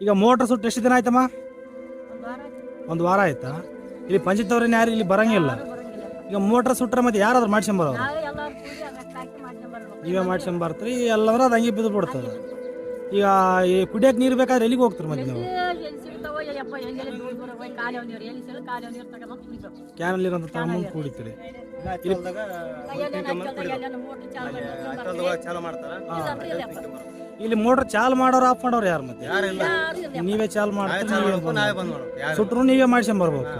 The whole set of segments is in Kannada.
ಈಗ ಮೋಟ್ರ್ ಸುಟ್ಟು ಎಷ್ಟು ದಿನ ಆಯ್ತಮ್ಮ ಒಂದು ವಾರ ಆಯ್ತು. ಇಲ್ಲಿ ಪಂಚಾಯತ್ವ್ರನ್ನ ಯಾರು ಇಲ್ಲಿ ಬರಂಗಿಲ್ಲ. ಈಗ ಮೋಟ್ರ್ ಸುಟ್ರೆ ಮತ್ತೆ ಯಾರಾದ್ರೂ ಮಾಡ್ಸ್ಕೊಂಬರೋರು. ನೀವೇ ಮಾಡ್ಸ್ಕೊಂಬರ್ತೀರಿ ಎಲ್ಲಂದ್ರೆ ಅದು ಹಂಗೆ ಬಿದ್ದು ಬಿಡ್ತದೆ ಈಗ ಈ ಕುಡಿಯೋಕೆ ನೀರು ಬೇಕಾದ್ರೆ ಎಲ್ಲಿಗೆ ಹೋಗ್ತಾರೆ ಮತ್ತೆ ನೀವು ಕ್ಯಾನಲ್ಲಿ ಇರೋಂಥ ಕುಡಿತೀರಿ. ಮಾಡಿ. ಇಲ್ಲಿ ಮೋಟ್ರ್ ಚಾಲು ಮಾಡೋರು ಆಫ್ ಮಾಡೋರು ಯಾರು ಮತ್ತೆ. ನೀವೇ ಚಾಲು ಮಾಡ್ತೀರಿ ನೀವೇ ಸುಟ್ರು ನೀವೇ ಮಾಡಿಸ್ಕೊಂಬರ್ಬೇಕು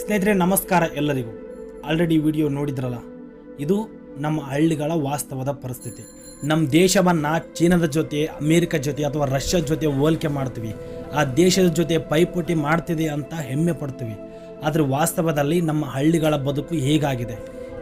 ಸ್ನೇಹಿತರೆ ನಮಸ್ಕಾರ ಎಲ್ಲರಿಗೂ. ಆಲ್ರೆಡಿ ವಿಡಿಯೋ ನೋಡಿದ್ರಲ್ಲ? ಇದು ನಮ್ಮ ಹಳ್ಳಿಗಳ ವಾಸ್ತವದ ಪರಿಸ್ಥಿತಿ. ನಮ್ಮ ದೇಶವನ್ನು ಚೀನಾದ ಜೊತೆ, ಅಮೇರಿಕ ಜೊತೆ ಅಥವಾ ರಷ್ಯಾದ ಜೊತೆ ಹೋಲಿಕೆ ಮಾಡ್ತೀವಿ. ಆ ದೇಶದ ಜೊತೆ ಪೈಪೋಟಿ ಮಾಡ್ತಿದೆ ಅಂತ ಹೆಮ್ಮೆ ಪಡ್ತೀವಿ. ಆದರೆ ವಾಸ್ತವದಲ್ಲಿ ನಮ್ಮ ಹಳ್ಳಿಗಳ ಬದುಕು ಹೇಗಾಗಿದೆ?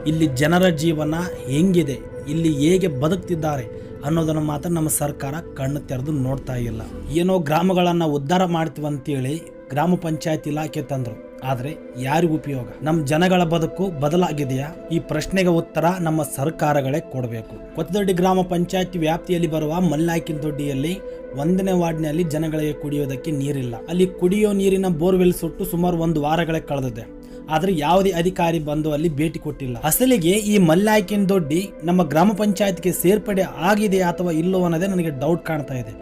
ಇಲ್ಲಿ ಜನರ ಜೀವನ ಹೆಂಗಿದೆ? ಇಲ್ಲಿ ಹೇಗೆ ಬದುಕ್ತಿದ್ದಾರೆ? ಅನ್ನೋದನ್ನು ಮಾತ್ರ ನಮ್ಮ ಸರ್ಕಾರ ಕಣ್ಣು ತೆರೆದು ನೋಡ್ತಾ ಇಲ್ಲ. ಏನೋ ಗ್ರಾಮಗಳನ್ನು ಉದ್ಧಾರ ಮಾಡ್ತೀವಿ ಅಂತೇಳಿ ಗ್ರಾಮ ಪಂಚಾಯತ್ ಇಲಾಖೆ ತಂದರು. ಆದರೆ ಯಾರಿಗೂ ಉಪಯೋಗ? ನಮ್ಮ ಜನಗಳ ಬದುಕು ಬದಲಾಗಿದೆಯಾ? ಈ ಪ್ರಶ್ನೆಗೆ ಉತ್ತರ ನಮ್ಮ ಸರ್ಕಾರಗಳೇ ಕೊಡಬೇಕು. ಕೊತ್ತದೊಡ್ಡಿ ಗ್ರಾಮ ಪಂಚಾಯತ್ ವ್ಯಾಪ್ತಿಯಲ್ಲಿ ಬರುವ ಮಲ್ಲಾಕಿನ ದೊಡ್ಡಿಯಲ್ಲಿ ಒಂದನೇ ವಾರ್ಡ್ನಲ್ಲಿ ಜನಗಳಿಗೆ ಕುಡಿಯೋದಕ್ಕೆ ನೀರಿಲ್ಲ. ಅಲ್ಲಿ ಕುಡಿಯೋ ನೀರಿನ ಬೋರ್ವೆಲ್ ಸುಟ್ಟು ಸುಮಾರು ಒಂದು ವಾರಗಳೇ ಕಳೆದಿದೆ. ಆದರೆ ಯಾವುದೇ ಅಧಿಕಾರಿ ಬಂದು ಅಲ್ಲಿ ಭೇಟಿ ಕೊಟ್ಟಿಲ್ಲ. ಅಸಲಿಗೆ ಈ ಮಲ್ಲಾಕಿನ ದೊಡ್ಡಿ ನಮ್ಮ ಗ್ರಾಮ ಪಂಚಾಯತ್ಗೆ ಸೇರ್ಪಡೆ ಆಗಿದೆ ಅಥವಾ ಇಲ್ಲೋ ಅನ್ನೋದೇ ನನಗೆ ಡೌಟ್ ಕಾಣ್ತಾ ಇದೆ.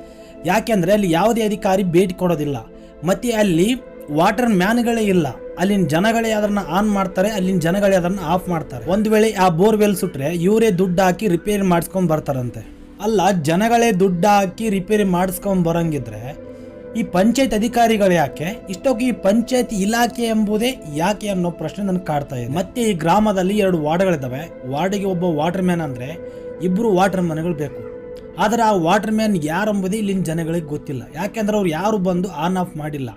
ಯಾಕೆಂದ್ರೆ ಅಲ್ಲಿ ಯಾವುದೇ ಅಧಿಕಾರಿ ಭೇಟಿ ಕೊಡೋದಿಲ್ಲ. ಮತ್ತೆ ಅಲ್ಲಿ ವಾಟರ್ ಮ್ಯಾನ್ಗಳೇ ಇಲ್ಲ. ಅಲ್ಲಿನ ಜನಗಳೇ ಅದನ್ನ ಆನ್ ಮಾಡ್ತಾರೆ, ಅಲ್ಲಿನ ಜನಗಳೇ ಅದನ್ನ ಆಫ್ ಮಾಡ್ತಾರೆ. ಒಂದು ವೇಳೆ ಆ ಬೋರ್ವೆಲ್ ಸುಟ್ರೆ ಇವರೇ ದುಡ್ಡು ಹಾಕಿ ರಿಪೇರಿ ಮಾಡಿಸ್ಕೊಂಡ್ ಬರ್ತಾರಂತೆ. ಅಲ್ಲ, ಜನಗಳೇ ದುಡ್ಡು ಹಾಕಿ ರಿಪೇರಿ ಮಾಡಿಸ್ಕೊಂಡ್ ಬರಂಗಿದ್ರೆ ಈ ಪಂಚಾಯತ್ ಅಧಿಕಾರಿಗಳು ಯಾಕೆ? ಇಷ್ಟೊಂದು ಈ ಪಂಚಾಯತ್ ಇಲಾಖೆ ಎಂಬುದೇ ಯಾಕೆ ಅನ್ನೋ ಪ್ರಶ್ನೆ ನನ್ಗೆ ಕಾಡ್ತಾ ಇದೆ. ಮತ್ತೆ ಈ ಗ್ರಾಮದಲ್ಲಿ ಎರಡು ವಾರ್ಡ್ಗಳಿದ್ದಾವೆ ವಾರ್ಡಿಗೆ ಒಬ್ಬ ವಾಟರ್ ಮ್ಯಾನ್ ಅಂದ್ರೆ ಇಬ್ರು ವಾಟರ್ ಮ್ಯಾನ್ಗಳು ಬೇಕು. ಆದರೆ ಆ ವಾಟರ್ ಮ್ಯಾನ್ ಯಾರೆಂಬುದೇ ಇಲ್ಲಿನ ಜನಗಳಿಗೆ ಗೊತ್ತಿಲ್ಲ. ಯಾಕೆಂದ್ರೆ ಅವ್ರು ಯಾರು ಬಂದು ಆನ್ ಆಫ್ ಮಾಡಿಲ್ಲ.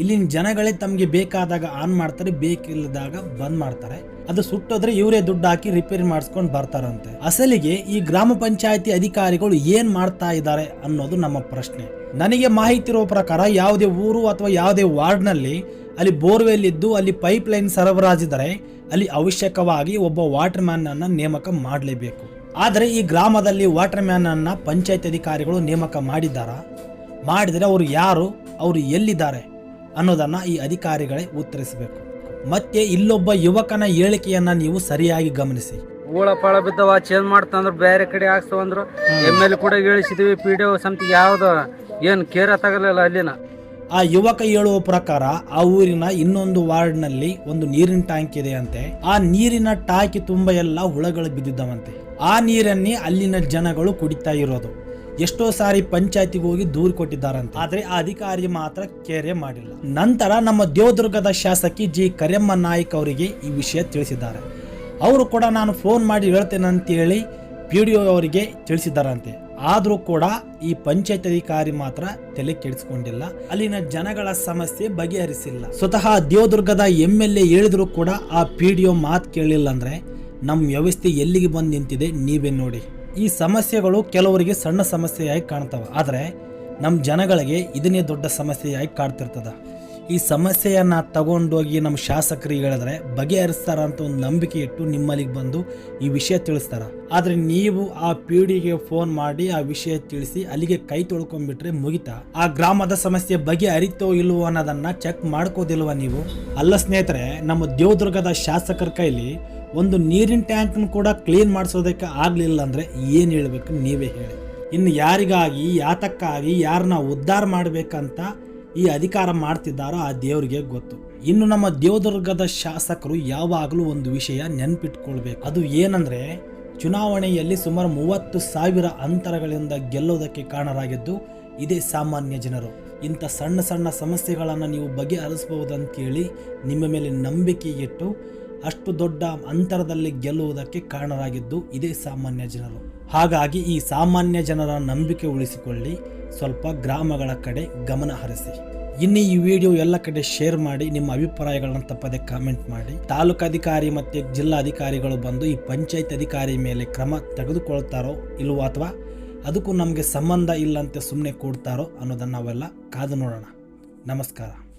ಇಲ್ಲಿನ ಜನಗಳೇ ತಮಗೆ ಬೇಕಾದಾಗ ಆನ್ ಮಾಡ್ತಾರೆ, ಬೇಕಿಲ್ಲದಾಗ ಬಂದ್ ಮಾಡ್ತಾರೆ. ಅದು ಸುಟ್ಟೋದ್ರೆ ಇವರೇ ದುಡ್ಡು ಹಾಕಿ ರಿಪೇರಿ ಮಾಡಿಸ್ಕೊಂಡು ಬರ್ತಾರಂತೆ. ಅಸಲಿಗೆ ಈ ಗ್ರಾಮ ಪಂಚಾಯತಿ ಅಧಿಕಾರಿಗಳು ಏನ್ ಮಾಡ್ತಾ ಇದ್ದಾರೆ ಅನ್ನೋದು ನಮ್ಮ ಪ್ರಶ್ನೆ. ನನಗೆ ಮಾಹಿತಿ ಇರುವ ಪ್ರಕಾರ ಯಾವುದೇ ಊರು ಅಥವಾ ಯಾವುದೇ ವಾರ್ಡ್ನಲ್ಲಿ ಅಲ್ಲಿ ಬೋರ್ವೆಲ್ ಇದ್ದು ಅಲ್ಲಿ ಪೈಪ್ ಲೈನ್ ಸರಬರಾಜಿದರೆ ಅಲ್ಲಿ ಅವಶ್ಯಕವಾಗಿ ಒಬ್ಬ ವಾಟರ್ ಮ್ಯಾನ್ ಅನ್ನ ನೇಮಕ ಮಾಡಲೇಬೇಕು. ಆದರೆ ಈ ಗ್ರಾಮದಲ್ಲಿ ವಾಟರ್ ಮ್ಯಾನ್ ಅನ್ನ ಪಂಚಾಯತ್ ಅಧಿಕಾರಿಗಳು ನೇಮಕ ಮಾಡಿದ್ದಾರಾ? ಮಾಡಿದರೆ ಅವರು ಯಾರು? ಅವರು ಎಲ್ಲಿದ್ದಾರೆ? ಅನ್ನೋದನ್ನ ಈ ಅಧಿಕಾರಿಗಳೇ ಉತ್ತರಿಸಬೇಕು. ಮತ್ತೆ ಇಲ್ಲೊಬ್ಬ ಯುವಕನ ಹೇಳಿಕೆಯನ್ನ ನೀವು ಸರಿಯಾಗಿ ಗಮನಿಸಿ. ಊಳಪಾಳ ಪಾಳ ಬಿದ್ದವ ಚೇಂಜ್ ಮಾಡ್ತಂದ್ರೆ ಬೇರೆ ಕಡೆ ಹಾಕ್ಸ್ತವಂದ್ರು ಎಂ ಎಲ್ ಕೂಡ ಇಳಿಸಿದ್ವಿ ಪಿ ಡಿ ಒ ಯಾವ್ದು ಏನು ಕೇರ ತಗಲಿಲ್ಲ ಅಲ್ಲಿನ. ಆ ಯುವಕ ಹೇಳುವ ಪ್ರಕಾರ ಆ ಊರಿನ ಇನ್ನೊಂದು ವಾರ್ಡ್ನಲ್ಲಿ ಒಂದು ನೀರಿನ ಟ್ಯಾಂಕ್ ಇದೆ ಅಂತೆ. ಆ ನೀರಿನ ಟಾಕಿ ತುಂಬ ಎಲ್ಲ ಹುಳಗಳು ಬಿದ್ದಿದ್ದವಂತೆ. ಆ ನೀರನ್ನೇ ಅಲ್ಲಿನ ಜನಗಳು ಕುಡಿತಾ ಇರೋದು. ಎಷ್ಟೋ ಸಾರಿ ಪಂಚಾಯತಿಗೆ ಹೋಗಿ ದೂರು ಕೊಟ್ಟಿದ್ದಾರಂತೆ. ಆದ್ರೆ ಆ ಅಧಿಕಾರಿ ಮಾತ್ರ ಕೇರೆ ಮಾಡಿಲ್ಲ. ನಂತರ ನಮ್ಮ ದೇವದುರ್ಗದ ಶಾಸಕಿ ಜಿ. ಕರೆಮ್ಮ ನಾಯಕ್ ಅವರಿಗೆ ಈ ವಿಷಯ ತಿಳಿಸಿದ್ದಾರೆ. ಅವರು ಕೂಡ ನಾನು ಫೋನ್ ಮಾಡಿ ಹೇಳ್ತೇನೆ ಅಂತೇಳಿ ಪಿ ಡಿ ಅವರಿಗೆ ತಿಳಿಸಿದ್ದಾರಂತೆ. ಆದರೂ ಕೂಡ ಈ ಪಂಚಾಯತ್ ಅಧಿಕಾರಿ ಮಾತ್ರ ತಲೆ ಕೆಡಿಸಿಕೊಂಡಿಲ್ಲ. ಅಲ್ಲಿನ ಜನಗಳ ಸಮಸ್ಯೆ ಬಗೆಹರಿಸಿಲ್ಲ. ಸ್ವತಃ ದೇವದುರ್ಗದ ಎಂ ಎಲ್ ಎ ಹೇಳಿದ್ರು ಕೂಡ ಆ ಪಿ ಡಿ ಒ ಮಾತು ಕೇಳಿಲ್ಲ ಅಂದ್ರೆ ನಮ್ಮ ವ್ಯವಸ್ಥೆ ಎಲ್ಲಿಗೆ ಬಂದು ನಿಂತಿದೆ ನೀವೇ ನೋಡಿ. ಈ ಸಮಸ್ಯೆಗಳು ಕೆಲವರಿಗೆ ಸಣ್ಣ ಸಮಸ್ಯೆಯಾಗಿ ಕಾಣ್ತವೆ. ಆದರೆ ನಮ್ಮ ಜನಗಳಿಗೆ ಇದನ್ನೇ ದೊಡ್ಡ ಸಮಸ್ಯೆಯಾಗಿ ಕಾಡ್ತಿರ್ತದೆ ಈ ಸಮಸ್ಯೆಯನ್ನು ತಗೊಂಡೋಗಿ ನಮ್ಮ ಶಾಸಕರಿಗೆ ಹೇಳಿದ್ರೆ ಬಗೆಹರಿಸ್ತಾರ ಅಂತ ಒಂದು ನಂಬಿಕೆ ಇಟ್ಟು ನಿಮ್ಮಲ್ಲಿಗೆ ಬಂದು ಈ ವಿಷಯ ತಿಳಿಸ್ತಾರೆ. ಆದರೆ ನೀವು ಆ ಪೀಡಿಗೆ ಫೋನ್ ಮಾಡಿ ಆ ವಿಷಯ ತಿಳಿಸಿ ಅಲ್ಲಿಗೆ ಕೈ ತೊಳ್ಕೊಂಡ್ಬಿಟ್ರೆ ಮುಗಿತಾ. ಆ ಗ್ರಾಮದ ಸಮಸ್ಯೆ ಬಗೆಹರಿತೋ ಇಲ್ವೋ ಅನ್ನೋದನ್ನ ಚೆಕ್ ಮಾಡ್ಕೋದಿಲ್ವಾ ನೀವು? ಅಲ್ಲ ಸ್ನೇಹಿತರೆ, ನಮ್ಮ ದೇವದುರ್ಗದ ಶಾಸಕರ ಕೈಲಿ ಒಂದು ನೀರಿನ ಟ್ಯಾಂಕ್ನ ಕೂಡ ಕ್ಲೀನ್ ಮಾಡಿಸೋದಕ್ಕೆ ಆಗಲಿಲ್ಲ ಅಂದರೆ ಏನು ಹೇಳಬೇಕು ನೀವೇ ಹೇಳಿ. ಇನ್ನು ಯಾರಿಗಾಗಿ, ಯಾತಕ್ಕಾಗಿ, ಯಾರನ್ನ ಉದ್ಧಾರ ಮಾಡಬೇಕಂತ ಈ ಅಧಿಕಾರ ಮಾಡ್ತಿದ್ದಾರೋ ಆ ದೇವರಿಗೆ ಗೊತ್ತು. ಇನ್ನು ನಮ್ಮ ದೇವದುರ್ಗದ ಶಾಸಕರು ಯಾವಾಗಲೂ ಒಂದು ವಿಷಯ ನೆನ್ಪಿಟ್ಕೊಳ್ಬೇಕು. ಅದು ಏನಂದರೆ, ಚುನಾವಣೆಯಲ್ಲಿ ಸುಮಾರು ಮೂವತ್ತು ಸಾವಿರ ಅಂತರಗಳಿಂದ ಗೆಲ್ಲೋದಕ್ಕೆ ಕಾರಣರಾಗಿದ್ದು ಇದೇ ಸಾಮಾನ್ಯ ಜನರು. ಇಂಥ ಸಣ್ಣ ಸಣ್ಣ ಸಮಸ್ಯೆಗಳನ್ನು ನೀವು ಬಗೆಹರಿಸಬಹುದಂತೇಳಿ ನಿಮ್ಮ ಮೇಲೆ ನಂಬಿಕೆ ಇಟ್ಟು ಅಷ್ಟು ದೊಡ್ಡ ಅಂತರದಲ್ಲಿ ಗೆಲ್ಲುವುದಕ್ಕೆ ಕಾರಣರಾಗಿದ್ದು ಇದೇ ಸಾಮಾನ್ಯ ಜನರು. ಹಾಗಾಗಿ ಈ ಸಾಮಾನ್ಯ ಜನರ ನಂಬಿಕೆ ಉಳಿಸಿಕೊಳ್ಳಿ, ಸ್ವಲ್ಪ ಗ್ರಾಮಗಳ ಕಡೆ ಗಮನ ಹರಿಸಿ. ಇನ್ನು ಈ ವಿಡಿಯೋ ಎಲ್ಲ ಕಡೆ ಶೇರ್ ಮಾಡಿ, ನಿಮ್ಮ ಅಭಿಪ್ರಾಯಗಳನ್ನು ತಪ್ಪದೆ ಕಾಮೆಂಟ್ ಮಾಡಿ. ತಾಲೂಕು ಅಧಿಕಾರಿ ಮತ್ತೆ ಜಿಲ್ಲಾ ಅಧಿಕಾರಿಗಳು ಬಂದು ಈ ಪಂಚಾಯತ್ ಅಧಿಕಾರಿ ಮೇಲೆ ಕ್ರಮ ತೆಗೆದುಕೊಳ್ತಾರೋ ಇಲ್ವೋ ಅಥವಾ ಅದಕ್ಕೂ ನಮಗೆ ಸಂಬಂಧ ಇಲ್ಲಂತೆ ಸುಮ್ಮನೆ ಕೊಡ್ತಾರೋ ಅನ್ನೋದನ್ನು ನಾವೆಲ್ಲ ಕಾದು ನೋಡೋಣ. ನಮಸ್ಕಾರ.